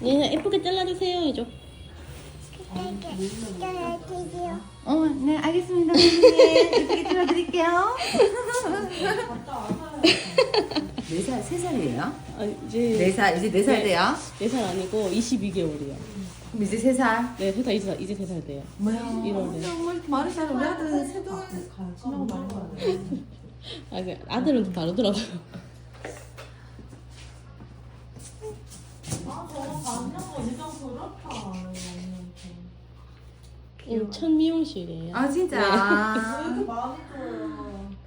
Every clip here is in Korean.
네, 예쁘게 잘라주세요. 해줘. 어, 네, 알겠습니다. 선생님. 예쁘게 들어드릴게요. 네 살, 세 살이에요? 아, 이제 네 살, 이제 네 살 네. 돼요? 4살 아니고 22개월이요. 그럼 이제 세 살? 네, 세살 이제 이제 3살 돼요. 뭐야? 이러네. 정말 말이 잘 우리 아들 세돌 지나고 말거 아, 그 아들은 좀 다르더라고요. 음, 첫 미용실이에요. 아, 진짜? 많이 줘요?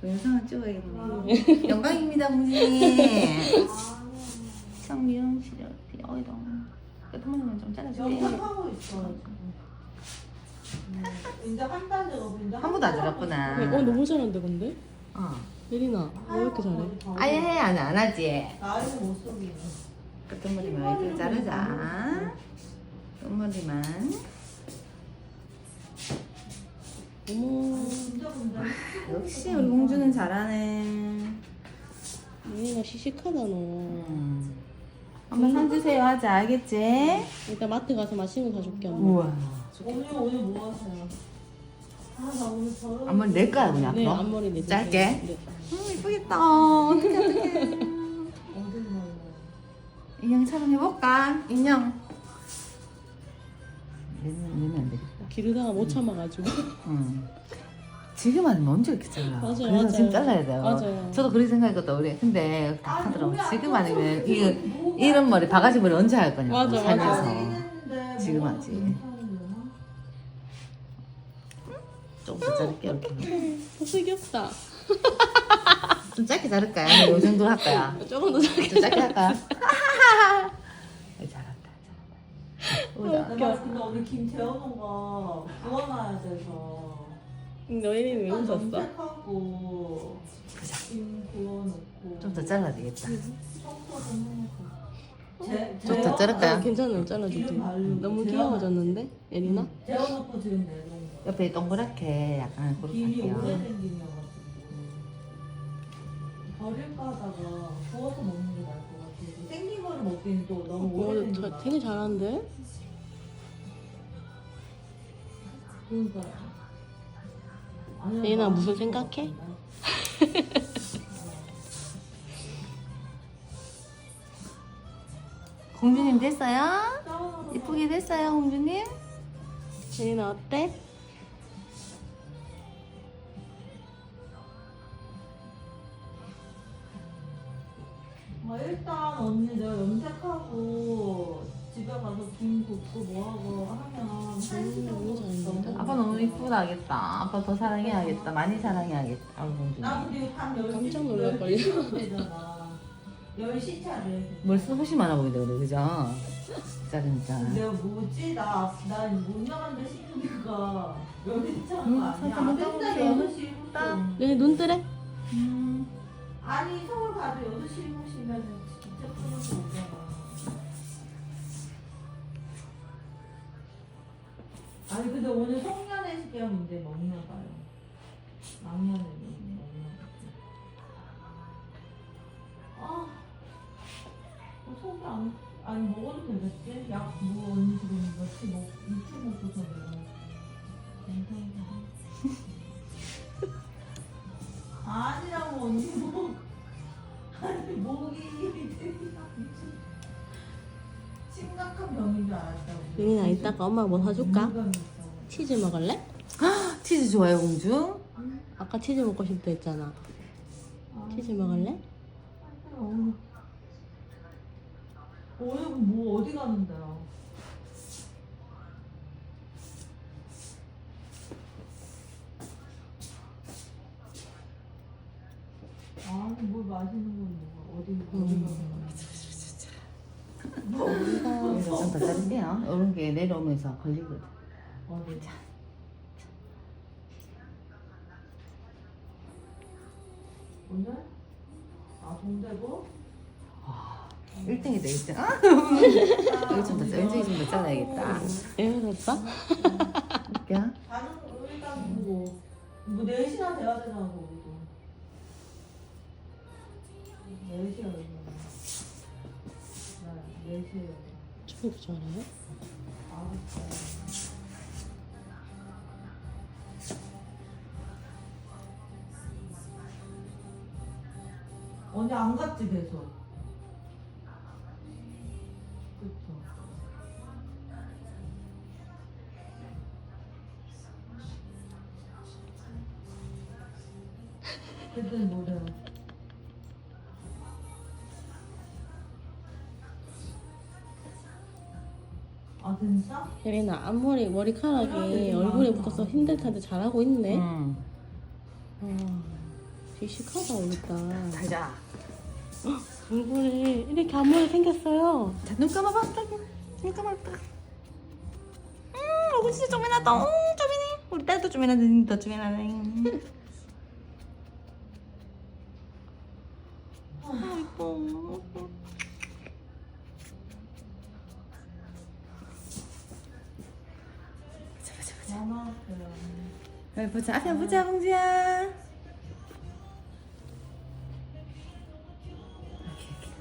동영상을 찍어야겠네. 영광입니다, 공주님. 참 미용실이 어디, 어디다. 끝머리만 좀 잘라줄게요. 연습하고 있어요, 지금. 음, 이제 한달 되고 한 번도 안 들었구나. 네, 어, 너무 잘한다, 근데? 어. 예린아, 왜 이렇게 잘해? 아예 해, 안, 안 하지? 나이는 못 속이네. 끝머리만 이렇게 자르자. 끝머리만. 어머, 역시 우리 공주는 잘하네. 예린아 시식하다, 너. 음. 엄마 산 주세요 하자, 알겠지? 일단 마트 가서 맛있는 거 사줄게, 엄마. 우와. 오늘 오늘 뭐 하세요? 아, 나 오늘 저런. 한번 낼 거야, 그냥 네? 앞머리 내주세요. 짧게? 네. 음, 이쁘겠다. 어떡해, 어떡해. 어딜 먹어요? 인형 촬영해볼까? 인형. 얘는, 얘는 안 되겠다. 기르다가 못 참아가지고. 응. 지금 아니면 언제 이렇게 잘라? 맞아요, 그래서 맞아요. 지금 잘라야 돼요. 맞아요. 저도 그렇게 생각했거든, 우리. 근데 다 하더라고. 지금 아니면 이, 이런 머리, 바가지 머리 언제 할 거냐고. 맞아, 살면서. 맞아. 지금 하지. 좀더 자를게, 이렇게. 복수 귀엽다. 좀 짧게 자를까요? 아니면 요 정도 할까요? 조금 더 작게. 좀 짧게 할까요? 보자. 내가 근데 오늘 김 재워놓은 거 구워놔야 돼서. 너 예린이 왜 웃었어? 염색하고 김 구워놓고. 좀 더 잘라야 되겠다. 청소 좀 해놓고. 제- 좀더 자를까요? 아, 괜찮아요. 잘라줄게. 기름 바르고 너무 귀여워졌는데? 예린아? 재워놓고 지금 내놓은 거. 옆에 동그랗게 약간 그렇게 김이 할게요. 오래된 김이어가지고 버릴까 하다가 구워서 먹는 게 나을 것 같아요. 생긴 거를 먹기는 또 너무 어, 오래된 저 거. 되게 잘하는데? 예인아, 나 무슨 생각해? 공주님 됐어요? 아, 이쁘게 됐어요, 공주님? 예린아 어때? 뭐 일단 언니 내가 염색하고 집에 가서 김 굽고 뭐하고 하면 너무 잘한다. 넘어. 아빠 너무 이쁘다 하겠다. 아빠 더 사랑해야겠다. 많이 사랑해야겠다, 우리 나. 그리고 밤 10시 깜짝 놀랄걸요. 10시 되잖아 10시 차래 벌써 훨씬 많아 보인다, 그래, 그죠? 진짜, 진짜. 내가 뭐지? 나, 나못 나간다 싶으니까 여기 차가 음, 아니야 한번 맨날 떠보세요. 6시 7시 예린 눈 뜨래? 음. 아니 서울 가도 6시 7시면 진짜 끊어서 아 아니 근데 오늘 송년회 시험인데 먹나 봐요. 막년회 먹나 아 어, 속이 안 아니 먹어도 되겠지? 약 뭐 언니 지금 며칠 먹 이틀 먹고서 내가 괜찮아 아니라고 언니 목. 아니 목이 심각한 병인 줄 알았다고. 예린아 이따가 엄마가 뭐 사줄까? 치즈 먹을래? 치즈 좋아요, 공주? 아까 치즈 먹고 싶다 했잖아. 아, 치즈 먹을래? 오늘 오늘 뭐 어디 가는데요? 아니 뭘 마시는 건 뭐야? 어디 어디 가는 거야? 여기서 좀더 자를게요. 이런 게 내려오면서 걸리거든. 어디? 오늘? 아 동대구? 1등이다, 1등. 아, 여기 좀 더, 왼쪽이 좀더 잘라야겠다. 애들었다? 이렇게. 가는 거 일단 보고 뭐 4시나 돼야 되잖아 거기도 4시야 여기 네 4시에 춤도 잘해? 언니 안 갔지 계속. 그쵸. 뭐래요? 아 진짜? 혜린아 앞머리 머리카락이 얼굴에 붙어서 힘들 텐데 잘하고 있네. 응. 아, 씩씩하다 오겠다. 자자. 얼굴에 이렇게 앞머리 생겼어요. 자, 눈 감아봐. 딱. 눈 감아봐. 음, 얼굴 진짜 쪼매났다. 음, 쪼매네. 우리 딸도 쪼매났는데 더 쪼매나네. 아, 이뻐. 보자, 보자, 보자. 나나왔어요. 여기 보자. 앞에 보자, 공주야.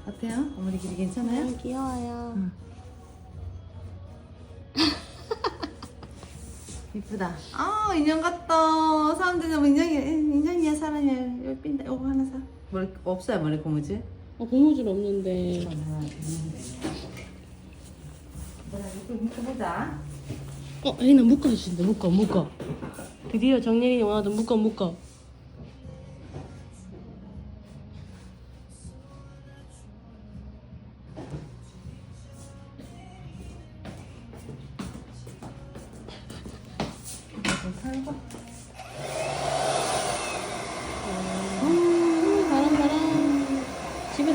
어때요? 어머니 길이 괜찮아요? 아, 귀여워요. 응. 이쁘다. 아 인형 같다. 사람들이 너무 인형이 인형이야 사람이야. 여기 핀다. 이거 하나 사. 머리 없어요 머리 고무줄. 어, 고무줄 없는데. 뭐라 이거 묶어보자. 어, 혜린아 묶어주신다. 묶어, 묶어. 드디어 정예린이 원하던 묶어, 묶어.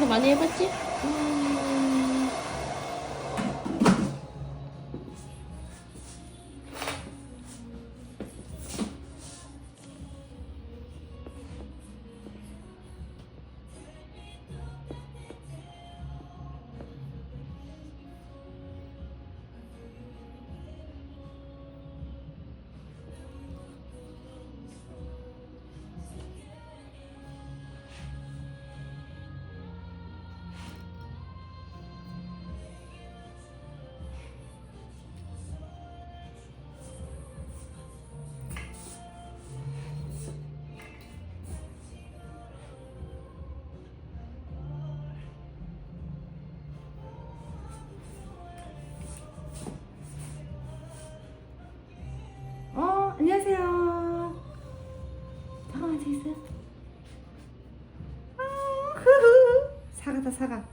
많이 해봤지? 어 사과다 사과.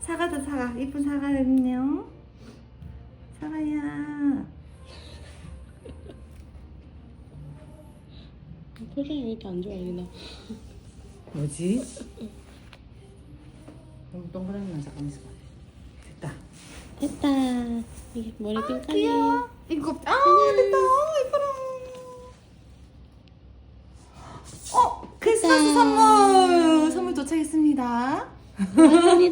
사과다 사과. 이쁜 사과가 있네요. 사과야. 표정이 왜 이렇게 안 좋아, 혜린아? 뭐지? 너무 동그랗게 나 잠깐만 있어봐. 됐다. 됐다. 이게 머리 핀까지. 귀여워. 이거 아 됐다. 이뻐라. 어 크리